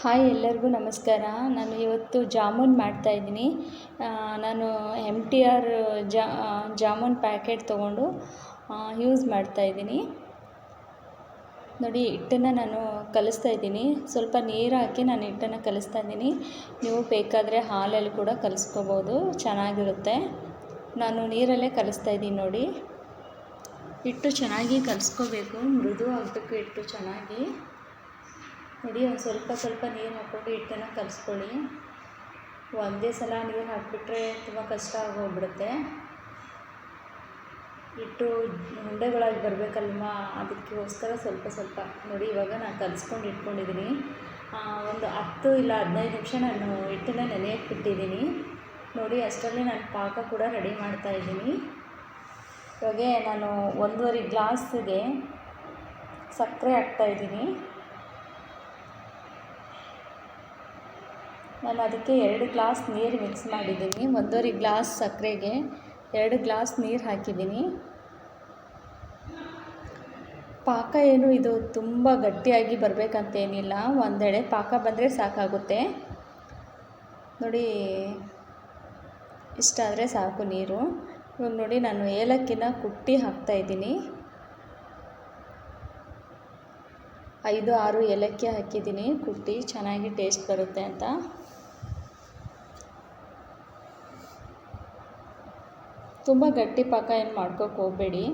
Hi ಎಲ್ಲರಿಗೂ ನಮಸ್ಕಾರ. ನಾನು ಇವತ್ತು ಜಾಮೂನ್ ಮಾಡ್ತಾಯಿದ್ದೀನಿ ನಾನು M T R jamun packet ತೊಗೊಂಡು ಯೂಸ್ ಮಾಡ್ತಾಯಿದ್ದೀನಿ ನೋಡಿ, ಹಿಟ್ಟನ್ನು ನಾನು ಕಲಿಸ್ತಾ ಇದ್ದೀನಿ. ಸ್ವಲ್ಪ ನೀರು ಹಾಕಿ ನಾನು ಹಿಟ್ಟನ್ನು ಕಲಿಸ್ತಾ ಇದ್ದೀನಿ. ನೀವು ಬೇಕಾದರೆ ಹಾಲಲ್ಲಿ ಕೂಡ ಕಲಿಸ್ಕೋಬೋದು. ಚೆನ್ನಾಗಿರುತ್ತೆ. ನಾನು ನೀರಲ್ಲೇ ಕಲಿಸ್ತಾ ಇದ್ದೀನಿ ನೋಡಿ. ಹಿಟ್ಟು ಚೆನ್ನಾಗಿ ಕಲಿಸ್ಕೋಬೇಕು. ಮೃದು ಆಗಬೇಕು ಹಿಟ್ಟು ಚೆನ್ನಾಗಿ. ನೋಡಿ ಒಂದು ಸ್ವಲ್ಪ ಸ್ವಲ್ಪ ನೀರು ಹಾಕ್ಕೊಂಡು ಹಿಟ್ಟನ್ನು ಕಲಿಸ್ಕೊಳ್ಳಿ. ಒಂದೇ ಸಲ ನೀರು ಹಾಕಿಬಿಟ್ರೆ ತುಂಬ ಕಷ್ಟ ಆಗೋಗ್ಬಿಡುತ್ತೆ. ಹಿಟ್ಟು ಉಂಡೆಗಳಾಗಿ ಬರಬೇಕಲ್ವಾ? ಅದಕ್ಕೋಸ್ಕರ ಸ್ವಲ್ಪ ಸ್ವಲ್ಪ. ನೋಡಿ, ಇವಾಗ ನಾನು ಕಲಿಸ್ಕೊಂಡು ಇಟ್ಕೊಂಡಿದ್ದೀನಿ ಒಂದು ಹತ್ತು ಇಲ್ಲ ಹದಿನೈದು ನಿಮಿಷ ನಾನು ಹಿಟ್ಟನ್ನ ನೆನೆಯಕ್ಕೆ ಬಿಟ್ಟಿದ್ದೀನಿ ನೋಡಿ, ಅಷ್ಟರಲ್ಲಿ ನಾನು ಪಾಕ ಕೂಡ ರೆಡಿ ಮಾಡ್ತಾಯಿದ್ದೀನಿ ಇವಾಗ ನಾನು ಒಂದೂವರೆ ಗ್ಲಾಸಿಗೆ ಸಕ್ಕರೆ ಹಾಕ್ತಾಯಿದ್ದೀನಿ ನಾನು ಅದಕ್ಕೆ ಎರಡು ಗ್ಲಾಸ್ ನೀರು ಮಿಕ್ಸ್ ಮಾಡಿದ್ದೀನಿ. ಒಂದೂವರೆ ಗ್ಲಾಸ್ ಸಕ್ಕರೆಗೆ ಎರಡು ಗ್ಲಾಸ್ ನೀರು ಹಾಕಿದ್ದೀನಿ. ಪಾಕ ಏನು ಇದು ತುಂಬ ಗಟ್ಟಿಯಾಗಿ ಬರಬೇಕಂತೇನಿಲ್ಲ. ಒಂದೆಡೆ ಪಾಕ ಬಂದರೆ ಸಾಕಾಗುತ್ತೆ. ನೋಡಿ ಇಷ್ಟಾದರೆ ಸಾಕು ನೀರು. ಇವಾಗ ನೋಡಿ, ನಾನು ಏಲಕ್ಕಿನ ಕುಟ್ಟಿ ಹಾಕ್ತಾಯಿದ್ದೀನಿ ಐದು, ಆರು ಏಲಕ್ಕಿ ಹಾಕಿದ್ದೀನಿ. ಕುಟ್ಟಿ ಚೆನ್ನಾಗಿ ಟೇಸ್ಟ್ ಬರುತ್ತೆ ಅಂತ. ತುಂಬ ಗಟ್ಟಿ ಪಾಕ ಏನು ಮಾಡ್ಕೋಕ್ಕೆ ಹೋಗಬೇಡಿ.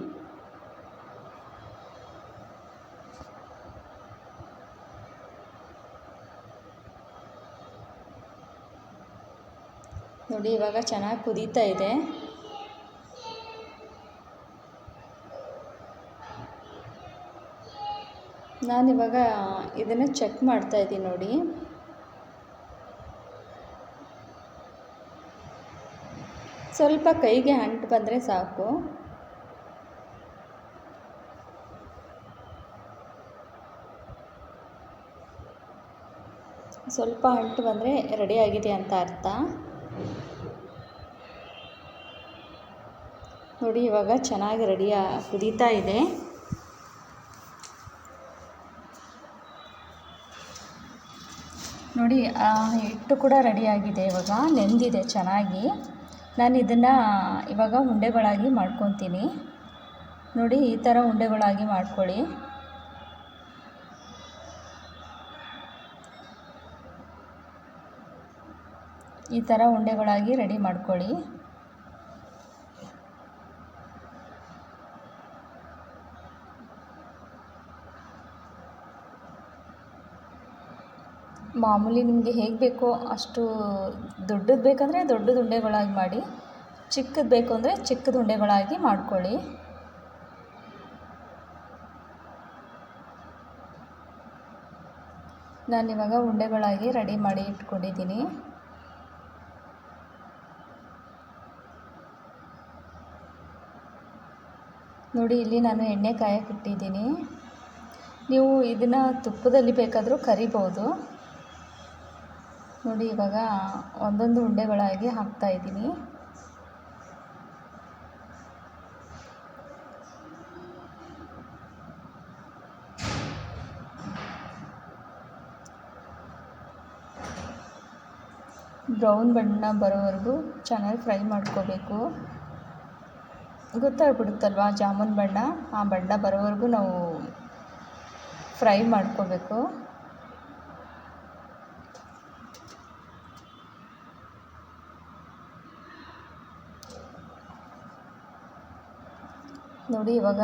ನೋಡಿ, ಇವಾಗ ಚೆನ್ನಾಗಿ ಕುದೀತಾ ಇದೆ. ನಾನಿವಾಗ ಇದನ್ನು ಚೆಕ್ ಮಾಡ್ತಾಯಿದ್ದೀನಿ ನೋಡಿ. ಸ್ವಲ್ಪ ಕೈಗೆ ಅಂಟು ಬಂದರೆ ಸಾಕು. ಸ್ವಲ್ಪ ಅಂಟು ಬಂದರೆ ರೆಡಿಯಾಗಿದೆ ಅಂತ ಅರ್ಥ. ನೋಡಿ, ಇವಾಗ ಚೆನ್ನಾಗಿ ರೆಡಿ ಕುದೀತಾ ಇದೆ. ನೋಡಿ ಹಿಟ್ಟು ಕೂಡ ರೆಡಿಯಾಗಿದೆ ಇವಾಗ, ನೆಂದಿದೆ ಚೆನ್ನಾಗಿ. ನಾನು ಇದನ್ನು ಇವಾಗ ಉಂಡೆಗಳಾಗಿ ಮಾಡ್ಕೊತೀನಿ. ನೋಡಿ, ಈ ಥರ ಉಂಡೆಗಳಾಗಿ ಮಾಡ್ಕೊಳ್ಳಿ. ಈ ಥರ ಉಂಡೆಗಳಾಗಿ ರೆಡಿ ಮಾಡ್ಕೊಳ್ಳಿ. ಮಾಮೂಲಿ ನಿಮಗೆ ಹೇಗೆ ಬೇಕೋ ಅಷ್ಟು ದೊಡ್ಡದು ಬೇಕಂದರೆ ದೊಡ್ಡದು ಉಂಡೆಗಳಾಗಿ ಮಾಡಿ, ಚಿಕ್ಕದು ಬೇಕು ಅಂದರೆ ಚಿಕ್ಕದು ಉಂಡೆಗಳಾಗಿ ಮಾಡ್ಕೊಳ್ಳಿ. ನಾನಿವಾಗ ಉಂಡೆಗಳಾಗಿ ರೆಡಿ ಮಾಡಿ ಇಟ್ಕೊಂಡಿದ್ದೀನಿ. ನೋಡಿ, ಇಲ್ಲಿ ನಾನು ಎಣ್ಣೆ ಕಾಯಕ್ಕೆ ಇಟ್ಟಿದ್ದೀನಿ. ನೀವು ಇದನ್ನು ತುಪ್ಪದಲ್ಲಿ ಬೇಕಾದರೂ ಕರಿಬೋದು ನೋಡಿ, ಇವಾಗ ಒಂದೊಂದು ಉಂಡೆಗಳಾಗಿ ಹಾಕ್ತಾ ಇದ್ದೀನಿ. ಬ್ರೌನ್ ಬಣ್ಣ ಬರೋವರೆಗೂ ಚೆನ್ನಾಗಿ ಫ್ರೈ ಮಾಡ್ಕೋಬೇಕು. ಗೊತ್ತಾಗ್ಬಿಡುತ್ತಲ್ವಾ ಜಾಮೂನ್ ಬಣ್ಣ? ಆ ಬಣ್ಣ ಬರೋವರೆಗೂ ನಾವು ಫ್ರೈ ಮಾಡ್ಕೋಬೇಕು. ನೋಡಿ, ಇವಾಗ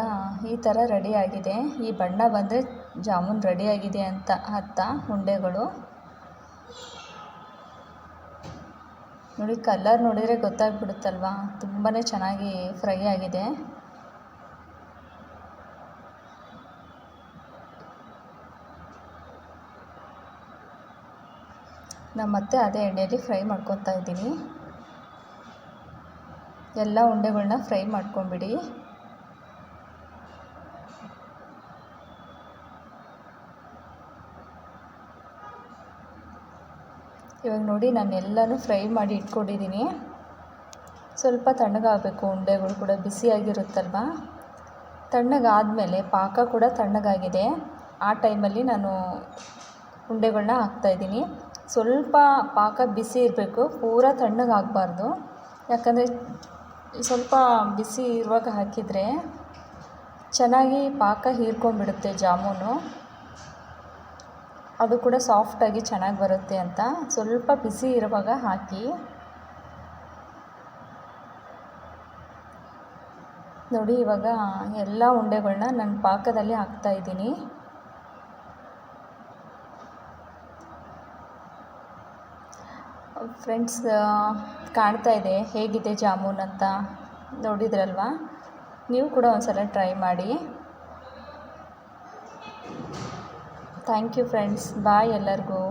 ಈ ಥರ ಆಗಿದೆ. ಈ ಬಣ್ಣ ಬಂದರೆ ಜಾಮೂನ್ ರೆಡಿಯಾಗಿದೆ ಅಂತ ಅರ್ಥ ಉಂಡೆಗಳು. ನೋಡಿ ಕಲರ್ ನೋಡಿದರೆ ಗೊತ್ತಾಗ್ಬಿಡುತ್ತಲ್ವಾ? ತುಂಬಾ ಚೆನ್ನಾಗಿ ಫ್ರೈ ಆಗಿದೆ. ನಾನು ಮತ್ತೆ ಅದೇ ಎಣ್ಣೆಯಲ್ಲಿ ಫ್ರೈ ಮಾಡ್ಕೊತಾ ಇದ್ದೀನಿ. ಎಲ್ಲ ಉಂಡೆಗಳನ್ನ ಫ್ರೈ ಮಾಡ್ಕೊಂಬಿಡಿ. ಇವಾಗ ನೋಡಿ ನಾನು ಎಲ್ಲನೂ ಫ್ರೈ ಮಾಡಿ ಇಟ್ಕೊಂಡಿದ್ದೀನಿ. ಸ್ವಲ್ಪ ತಣ್ಣಗಾಗಬೇಕು, ಉಂಡೆಗಳು ಕೂಡ ಬಿಸಿಯಾಗಿರುತ್ತಲ್ವ? ತಣ್ಣಗಾದಮೇಲೆ ಪಾಕ ಕೂಡ ತಣ್ಣಗಾಗಿದೆ. ಆ ಟೈಮಲ್ಲಿ ನಾನು ಉಂಡೆಗಳನ್ನ ಹಾಕ್ತಾಯಿದ್ದೀನಿ ಸ್ವಲ್ಪ ಪಾಕ ಬಿಸಿ ಇರಬೇಕು, ಪೂರ ತಣ್ಣಗಾಗಬಾರ್ದು. ಯಾಕಂದರೆ ಸ್ವಲ್ಪ ಬಿಸಿ ಇರುವಾಗ ಹಾಕಿದರೆ ಚೆನ್ನಾಗಿ ಪಾಕ ಹೀರ್ಕೊಂಡ್ಬಿಡುತ್ತೆ ಜಾಮೂನು. ಅದು ಕೂಡ ಸಾಫ್ಟಾಗಿ ಚೆನ್ನಾಗಿ ಬರುತ್ತೆ ಅಂತ. ಸ್ವಲ್ಪ ಬಿಸಿ ಇರುವಾಗ ಹಾಕಿ. ನೋಡಿ, ಇವಾಗ ಎಲ್ಲ ಉಂಡೆಗಳನ್ನ ನಾನು ಪಾಕದಲ್ಲಿ ಹಾಕ್ತಾ ಇದ್ದೀನಿ. ಫ್ರೆಂಡ್ಸ್ ಕಾಣ್ತಾ ಇದೆ, ಹೇಗಿದೆ ಜಾಮೂನ್ ಅಂತ ನೋಡಿದ್ರಲ್ವಾ? ನೀವು ಕೂಡ ಒಂದ್ಸಲ ಟ್ರೈ ಮಾಡಿ. ಥ್ಯಾಂಕ್ ಯು ಫ್ರೆಂಡ್ಸ್ ಬಾಯ್ ಎಲ್ಲರಿಗೂ.